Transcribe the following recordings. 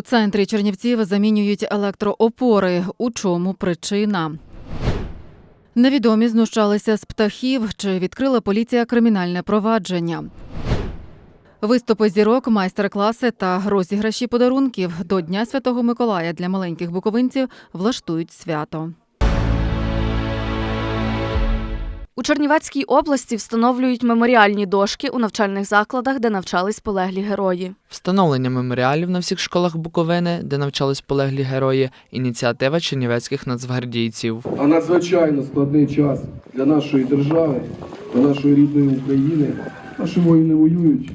У центрі Чернівців замінюють електроопори. У чому причина? Невідомі знущалися з птахів. Чи відкрила поліція кримінальне провадження? Виступи зірок, майстер-класи та розіграші подарунків до Дня Святого Миколая для маленьких буковинців влаштують свято. У Чернівецькій області встановлюють меморіальні дошки у навчальних закладах, де навчались полеглі герої. Встановлення меморіалів на всіх школах Буковини, де навчались полеглі герої, ініціатива чернівецьких нацгвардійців. А надзвичайно складний час для нашої держави, для нашої рідної України. Наші воїни воюють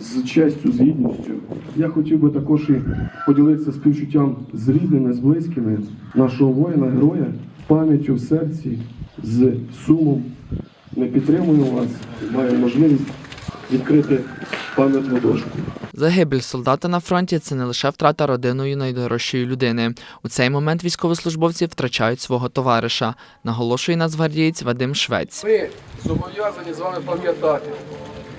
з честю, з гідністю. Я хотів би також і поділитися співчуттям з рідними, з близькими нашого воїна, героя, пам'яттю в серці, з сумом. Ми підтримуємо вас, маємо можливість відкрити пам'ятну дошку. Загибель солдата на фронті це не лише втрата родиною найдорожчої людини. У цей момент військовослужбовці втрачають свого товариша, наголошує нацгвардієць Вадим Швець. Ми зобов'язані з вами пам'ятати,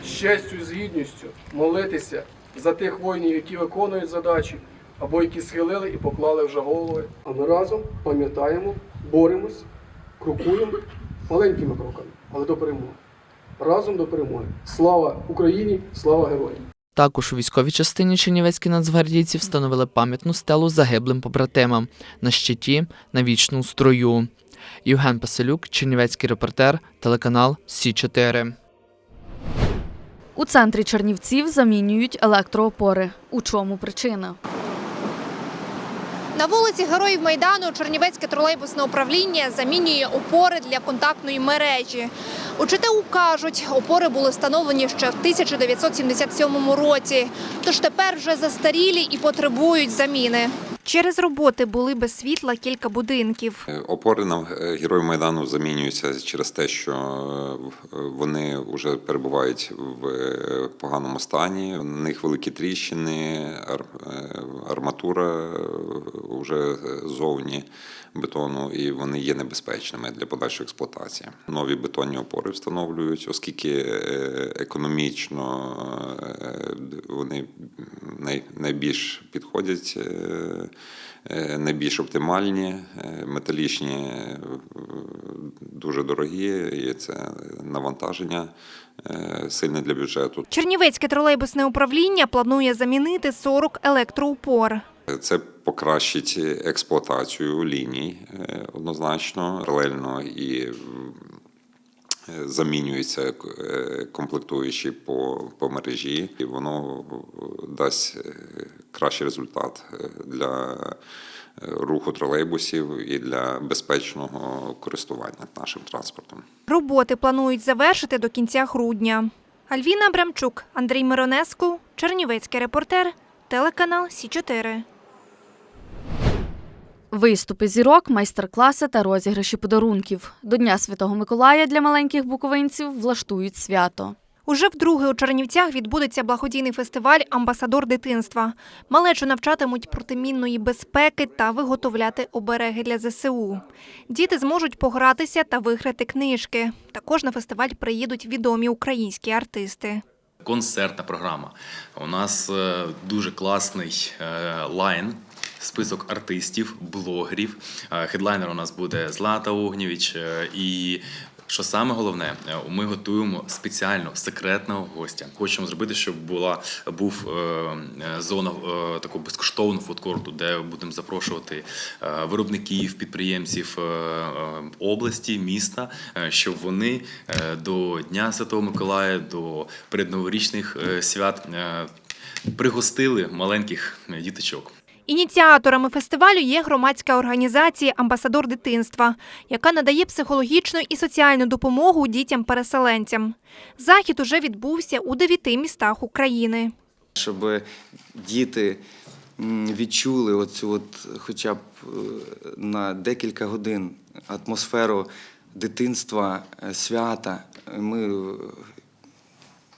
з честю і з гідністю молитися за тих воїнів, які виконують задачі, або які схилили і поклали вже голови. А ми разом пам'ятаємо, боремось, крокуємо маленькими кроками, але до перемоги. Разом до перемоги. Слава Україні! Слава героям! Також у військовій частині чернівецькі нацгвардійці встановили пам'ятну стелу загиблим побратимам на щиті на вічну строю. Євген Паселюк, чернівецький репортер, телеканал Сі 4 У центрі Чернівців замінюють електроопори. У чому причина? На вулиці Героїв Майдану Чернівецьке тролейбусне управління замінює опори для контактної мережі. У ЧТУ кажуть, опори були встановлені ще в 1977 році, тож тепер вже застарілі і потребують заміни. Через роботи були без світла кілька будинків. Е, Опори на е, героїв Майдану замінюються через те, що е, вони вже перебувають в поганому стані. У них великі тріщини, ар- арматура вже зовні бетону, і вони є небезпечними для подальшої експлуатації. Нові бетонні опори встановлюють, оскільки економічно вони най- найбільш підходять. Е, найбільш оптимальні, е, металічні е, дуже дорогі, і це навантаження сильне для бюджету. Чернівецьке тролейбусне управління планує замінити 40 електроупор. Це покращить експлуатацію ліній однозначно, паралельно і замінюються е, комплектуючі по, по мережі, і воно дасть е, кращий результат е, для е, руху тролейбусів і для безпечного користування нашим транспортом. Роботи планують завершити до кінця грудня. Альвіна Абрамчук, Андрій Миронеску, Чернівецький репортер, телеканал Сі 4 Виступи зірок, майстер-класи та розіграші подарунків. До Дня Святого Миколая для маленьких буковинців влаштують свято. Уже вдруге у Чернівцях відбудеться благодійний фестиваль Амбасадор дитинства. Малечу навчатимуть протимінної безпеки та виготовляти обереги для ЗСУ. Діти зможуть погратися та виграти книжки. Також на фестиваль приїдуть відомі українські артисти. концертна програма. У нас е, дуже класний е, лайн. Список артистів, блогерів. Е, Хедлайнер у нас буде Злата Огнєвіч. е, І що саме головне, е, ми готуємо спеціально секретного гостя. Хочемо зробити, щоб була був зона е, такого безкоштовного фудкорту, де будемо запрошувати виробників, підприємців е, області, міста, щоб вони до Дня Святого Миколая, до передноворічних е, свят пригостили маленьких діточок. Ініціаторами фестивалю є громадська організація Амбасадор дитинства, яка надає психологічну і соціальну допомогу дітям-переселенцям. Захід уже відбувся у дев'яти містах України. щоб діти відчули оцю от хоча б е, на декілька годин атмосферу дитинства, е, свята. Ми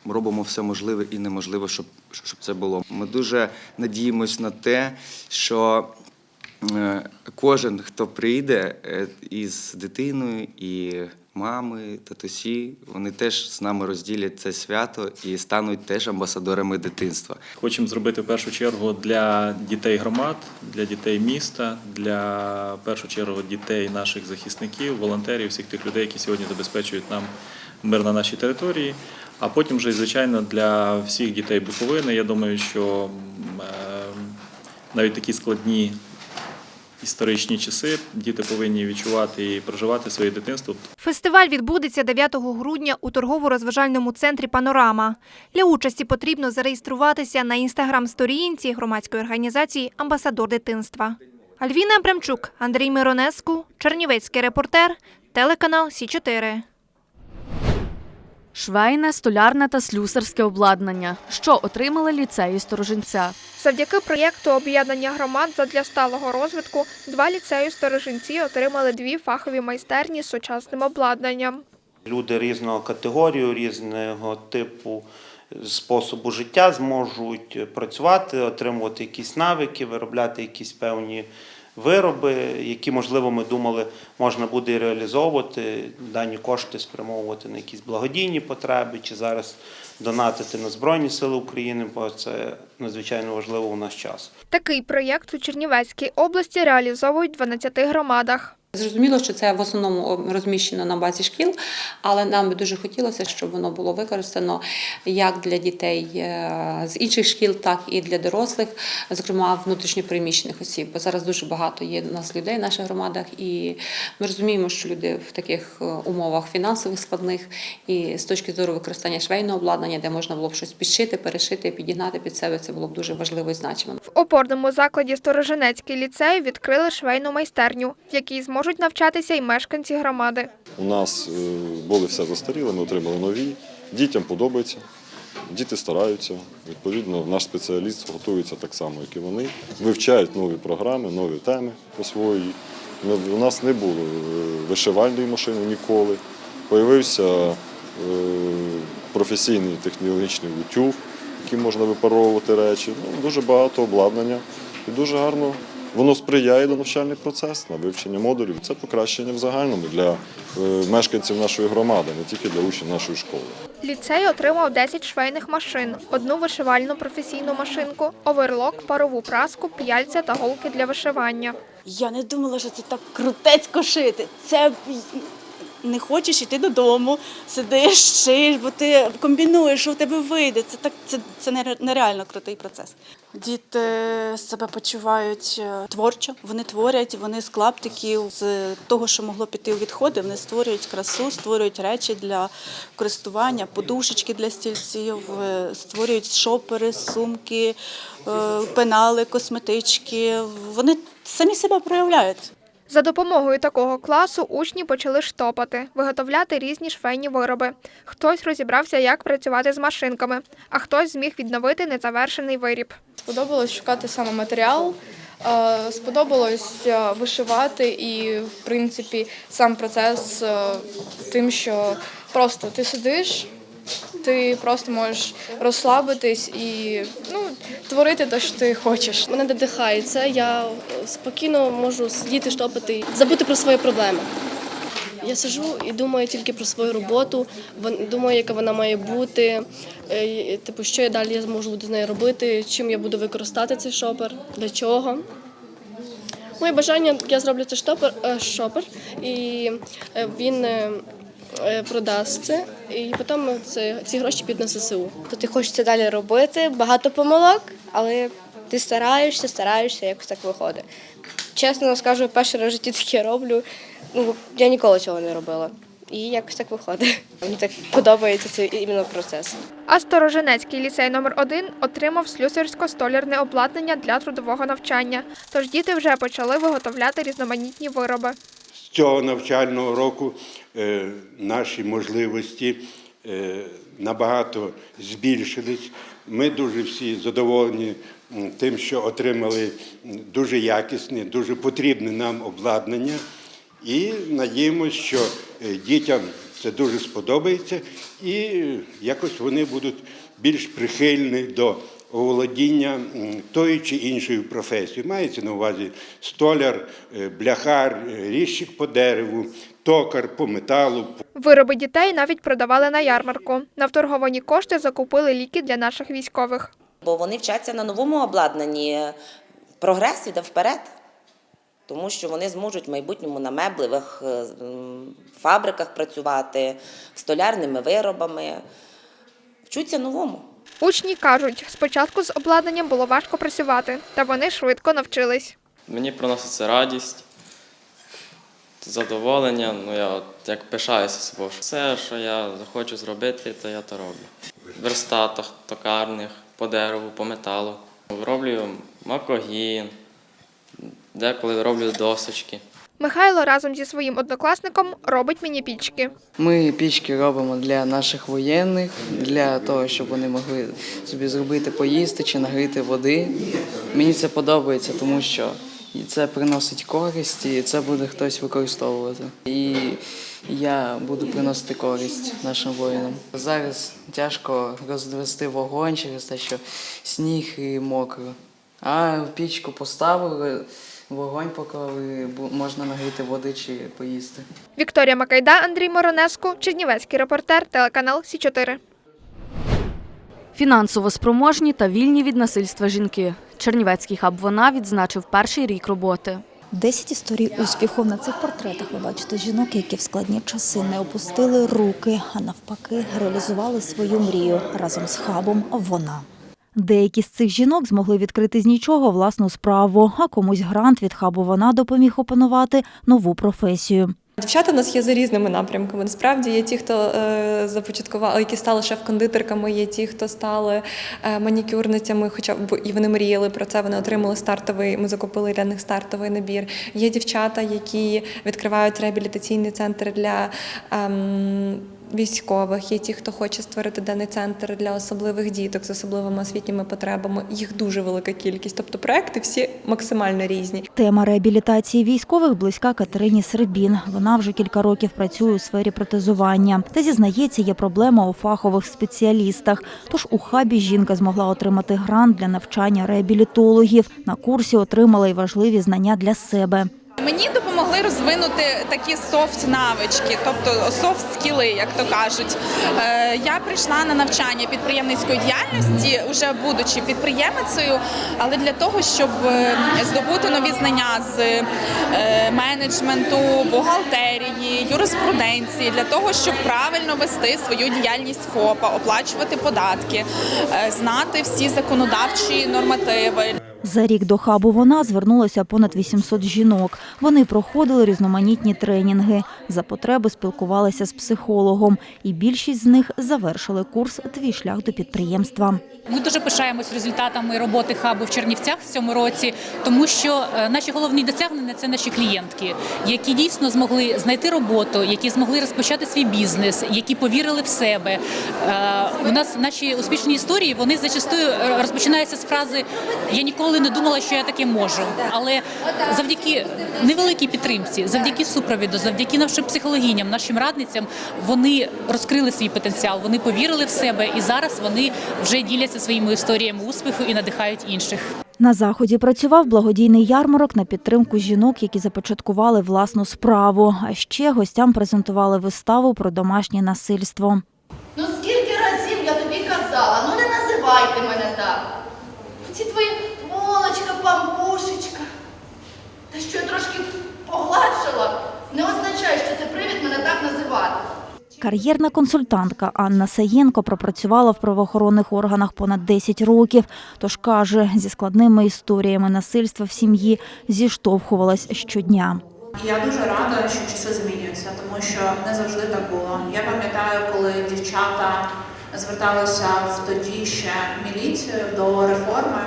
е, робимо все можливе і неможливе, щоб, щоб це було. Ми дуже надіємось на те, що е, кожен, хто прийде е, із дитиною, і мами, татусі, вони теж з нами розділять це свято і стануть теж амбасадорами дитинства. Хочемо зробити в першу чергу для дітей громад, для дітей міста, для в першу чергу дітей наших захисників, волонтерів, всіх тих людей, які сьогодні забезпечують нам мир на нашій території. А потім вже, звичайно, для всіх дітей Буковини. Я думаю, що е, навіть такі складні історичні часи діти повинні відчувати і проживати своє дитинство Фестиваль відбудеться 9 грудня у торгово-розважальному центрі Панорама. Для участі потрібно зареєструватися на інстаграм-сторінці громадської організації Амбасадор дитинства. Альвіна Абрамчук, Андрій Миронеску, Чернівецький репортер, телеканал Сі 4 Швейне, столярне та слюсарське обладнання. Що отримали ліцеї сторожинця? Завдяки проєкту об'єднання громад задля сталого розвитку два ліцеї сторожинці отримали дві фахові майстерні з сучасним обладнанням. Люди різного категорію, різного типу способу життя зможуть працювати, отримувати якісь навики, виробляти якісь певні вироби, які, можливо, ми думали, можна буде і реалізовувати, дані кошти спрямовувати на якісь благодійні потреби, чи зараз донатити на Збройні Сили України, бо це надзвичайно важливо у наш час. Такий проєкт у Чернівецькій області реалізовують в 12 громадах. Зрозуміло, що це в основному розміщено на базі шкіл, але нам би дуже хотілося, щоб воно було використано як для дітей е, з інших шкіл, так і для дорослих, зокрема внутрішньопереміщених осіб. Бо зараз дуже багато є у нас людей в наших громадах, і ми розуміємо, що люди в таких е, умовах фінансових складних і з точки зору використання швейного обладнання, де можна було б щось підшити, перешити, підігнати під себе, це було б дуже важливо і значимо. В опорному закладі Сторожинецький ліцей відкрили швейну майстерню, в якій зможуть навчатися й мешканці громади. У нас е, були все застаріли, ми отримали нові. Дітям подобається, діти стараються. Відповідно, наш спеціаліст готується так само, як і вони. Вивчають нові програми, нові теми освоюють. Ми- У нас не було е, вишивальної машини ніколи. Появився е, професійний технологічний утюг, яким можна випаровувати речі. Ну, дуже багато обладнання і дуже гарно Воно сприяє до навчальний процес на вивчення модулів. Це покращення в загальному для е, мешканців нашої громади, не тільки для учнів нашої школи. Ліцей отримав 10 швейних машин, одну вишивальну професійну машинку, оверлок, парову праску, п'яльця та голки для вишивання. Я не думала, що це так крутецько шити. Це не хочеш йти додому, сидиш, шиєш, бо ти комбінуєш, що у тебе вийде. Це так, це, це нереально крутий процес. Діти себе почувають е, творчо, вони творять, вони з клаптиків, з того, що могло піти у відходи, вони створюють красу, створюють речі для користування, подушечки для стільців, е, створюють шопери, сумки, е, пенали, косметички. Вони самі себе проявляють. За допомогою такого класу учні почали штопати, виготовляти різні швейні вироби. Хтось розібрався, як працювати з машинками, а хтось зміг відновити незавершений виріб. Сподобалось шукати саме матеріал, е, сподобалось е, вишивати і, в принципі, сам процес е, тим, що просто ти сидиш, ти просто можеш розслабитись і ну, творити те, що ти хочеш. Мене це. Я спокійно можу сидіти, штопати, забути про свої проблеми. Я сижу і думаю тільки про свою роботу, думаю, яка вона має бути, е, типу, що я далі зможу буду з нею робити, чим я буду використати цей шопер, для чого. Моє бажання, я зроблю цей штопер, е, шопер, і е, він продасть це, і потім це, ці гроші підуть на ЗСУ. То ти хочеш це далі робити, багато помилок, але ти стараєшся, стараєшся, якось так виходить. Чесно скажу, перший раз в житті таке роблю. Ну, я ніколи цього не робила. І якось так виходить. Мені так подобається цей іменно процес. А Сторожинецький ліцей номер 1 отримав слюсарсько-столярне обладнання для трудового навчання. Тож діти вже почали виготовляти різноманітні вироби. Цього навчального року е, наші можливості е, набагато збільшились. Ми дуже всі задоволені тим, що отримали дуже якісне, дуже потрібне нам обладнання. І надіємося, що е, дітям це дуже сподобається, і якось вони будуть більш прихильні до оволодіння м, тою чи іншою професією. Мається на увазі столяр, е, бляхар, е, різчик по дереву, токар по металу, Вироби дітей навіть продавали на ярмарку. На вторговані кошти закупили ліки для наших військових. бо вони вчаться на новому обладнанні. Прогрес іде вперед, тому що вони зможуть в майбутньому на меблевих е, фабриках працювати, столярними виробами. Вчуться новому. Учні кажуть, спочатку з обладнанням було важко працювати, та вони швидко навчились. Мені приносить це радість, задоволення. Ну я як пишаюся собою. Все, що я захочу зробити, то я то роблю. В верстатах, токарнях, по дереву, по металу. Роблю макогін, деколи роблю досочки. Михайло разом зі своїм однокласником робить міні-пічки. Ми пічки робимо для наших воєнних, для того, щоб вони могли собі зробити поїсти чи нагріти води. Мені це подобається, тому що це приносить користь, і це буде хтось використовувати. І я буду приносити користь нашим воїнам. Зараз тяжко розвести вогонь через те, що сніг і мокро. А пічку поставили, вогонь поклали, можна нагріти води чи поїсти. Вікторія Макайда, Андрій Моронеско, Чернівецький репортер, телеканал Сі 4 Фінансово спроможні та вільні від насильства жінки. Чернівецький хаб вона відзначив перший рік роботи. Десять історій успіху на цих портретах ви бачите жінок, які в складні часи не опустили руки, а навпаки, реалізували свою мрію разом з хабом. Вона. Деякі з цих жінок змогли відкрити з нічого власну справу, а комусь грант від хабу вона допоміг опанувати нову професію. Дівчата в нас є за різними напрямками. Насправді є ті, хто е, започаткували, які стали шеф-кондитерками, є ті, хто стали е, манікюрницями, хоча б і вони мріяли про це. Вони отримали стартовий. Ми закупили для них стартовий набір. Є дівчата, які відкривають реабілітаційний центр для. Ем, Військових є ті, хто хоче створити денний центр для особливих діток з особливими освітніми потребами. Їх дуже велика кількість. Тобто проекти всі максимально різні. Тема реабілітації військових близька Катерині Сербін. Вона вже кілька років працює у сфері протезування. Та зізнається, є проблема у фахових спеціалістах. Тож у хабі жінка змогла отримати грант для навчання реабілітологів. На курсі отримала й важливі знання для себе. Мені допомогли розвинути такі софт навички, тобто софт скіли, як то кажуть. Е, Я прийшла на навчання підприємницької діяльності, вже будучи підприємицею, але для того, щоб е, здобути нові знання з е, менеджменту, бухгалтерії, юриспруденції, для того, щоб правильно вести свою діяльність ФОПа, оплачувати податки, знати всі законодавчі нормативи. За рік до хабу вона звернулося понад 800 жінок. Вони проходили різноманітні тренінги. За потреби спілкувалися з психологом, і більшість з них завершили курс Твій шлях до підприємства. Ми дуже пишаємось результатами роботи хабу в Чернівцях в цьому році, тому що е, наші головні досягнення це наші клієнтки, які дійсно змогли знайти роботу, які змогли розпочати свій бізнес, які повірили в себе. Е, У нас наші успішні історії вони зачастую е, розпочинаються з фрази Я ніколи не думала, що я таке можу. Але завдяки невеликій підтримці, завдяки супровіду, завдяки нашим психологіням, нашим радницям, вони розкрили свій потенціал, вони повірили в себе, і зараз вони вже діляться своїми історіями успіху і надихають інших. На заході працював благодійний ярмарок на підтримку жінок, які започаткували власну справу. А ще гостям презентували виставу про домашнє насильство. Ну скільки разів я тобі казала, ну не називайте мене так. Ці твої Та що я трошки погладшила, не означає, що це привід мене так називати. Кар'єрна консультантка Анна Саєнко пропрацювала в правоохоронних органах понад 10 років. Тож каже, зі складними історіями насильства в сім'ї зіштовхувалась щодня. Я дуже рада, що часи змінюються, тому що не завжди так було. Я пам'ятаю, коли дівчата зверталися в тоді ще міліцію до реформи,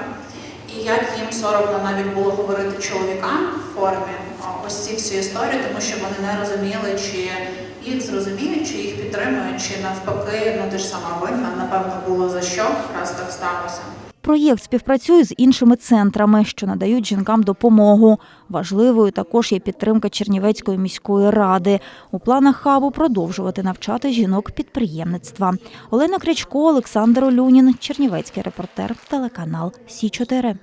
як їм соромно навіть було говорити чоловікам в формі ось ці всі історії, тому що вони не розуміли, чи їх зрозуміють, чи їх підтримують, чи навпаки, ну ти ж сама винна, напевно, було за що, раз так сталося. Проєкт співпрацює з іншими центрами, що надають жінкам допомогу. Важливою також є підтримка Чернівецької міської ради. У планах хабу продовжувати навчати жінок підприємництва. Олена Крячко, Олександр Олюнін, Чернівецький репортер, телеканал Сі 4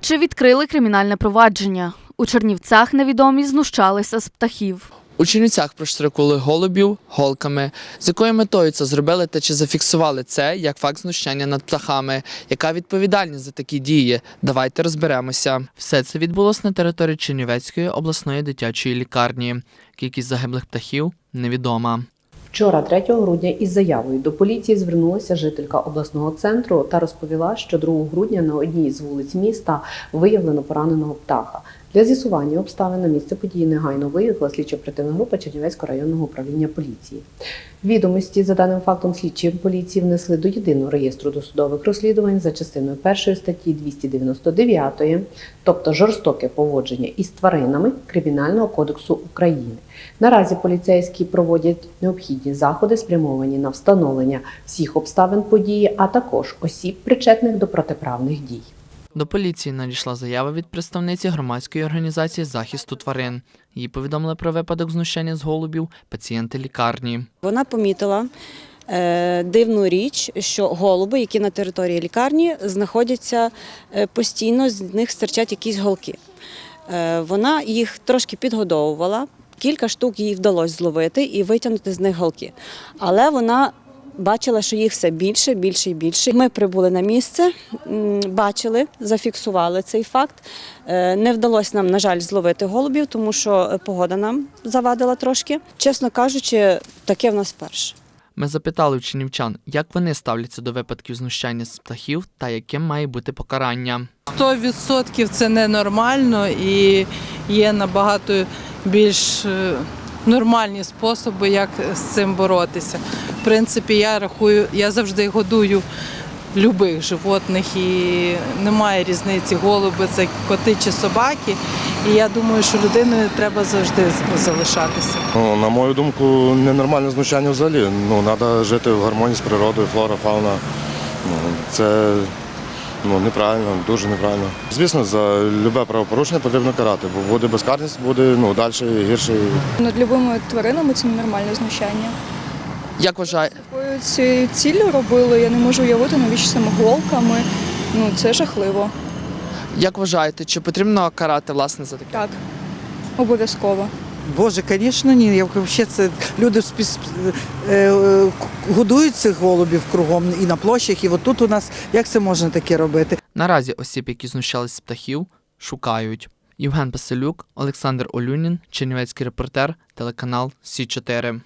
Чи відкрили кримінальне провадження? У Чернівцях невідомі знущалися з птахів. У Чернівцях проштрикували голубів голками. З якою метою це зробили та чи зафіксували це як факт знущання над птахами? Яка відповідальність за такі дії? Давайте розберемося. Все це відбулося на території Чернівецької обласної дитячої лікарні. Кількість загиблих птахів невідома. Вчора, 3 грудня, із заявою до поліції звернулася жителька обласного центру та розповіла, що 2 грудня на одній з вулиць міста виявлено пораненого птаха. Для з'ясування обставин на місце події негайно виїхала слідчо-оперативна група Чернівецького районного управління поліції. Відомості за даним фактом слідчі поліції внесли до єдиного реєстру досудових розслідувань за частиною першої статті 299, тобто жорстоке поводження із тваринами Кримінального кодексу України. Наразі поліцейські проводять необхідні заходи, спрямовані на встановлення всіх обставин події, а також осіб, причетних до протиправних дій. До поліції надійшла заява від представниці громадської організації захисту тварин. Їй повідомили про випадок знущання з голубів пацієнти лікарні. Вона помітила е, дивну річ, що голуби, які на території лікарні знаходяться е, постійно, з них стирчать якісь голки. Е, вона їх трошки підгодовувала, кілька штук їй вдалося зловити і витягнути з них голки. Але вона бачила, що їх все більше, більше і більше. Ми прибули на місце, бачили, зафіксували цей факт. Е, Не вдалося нам, на жаль, зловити голубів, тому що е, погода нам завадила трошки. Чесно кажучи, таке в нас перше. Ми запитали у чернівчан, як вони ставляться до випадків знущання з птахів та яким має бути покарання. 100% це ненормально і є набагато більш е, нормальні способи, як з цим боротися. В принципі, я рахую, я завжди годую любих животних і немає різниці, голуби, це коти чи собаки. І я думаю, що людиною треба завжди залишатися. Ну, на мою думку, ненормальне знущання взагалі. Ну, треба жити в гармонії з природою, флора, фауна. Ну, це ну, неправильно, дуже неправильно. Звісно, за любе правопорушення потрібно карати, бо буде безкарність, буде ну, далі гірше. Над любими тваринами це ненормальне знущання. Як вважає, Такою цією ціллю робили, я не можу уявити, навіщо саме голками. Ну, це жахливо. як вважаєте, чи потрібно карати власне за таке? Так, обов'язково. Боже, звісно, ні. Як взагалі це люди спіс- е, е, годують цих голубів кругом і на площах, і отут у нас як це можна таке робити? Наразі осіб, які знущались з птахів, шукають. Євген Паселюк, Олександр Олюнін, Чернівецький репортер, телеканал Сі 4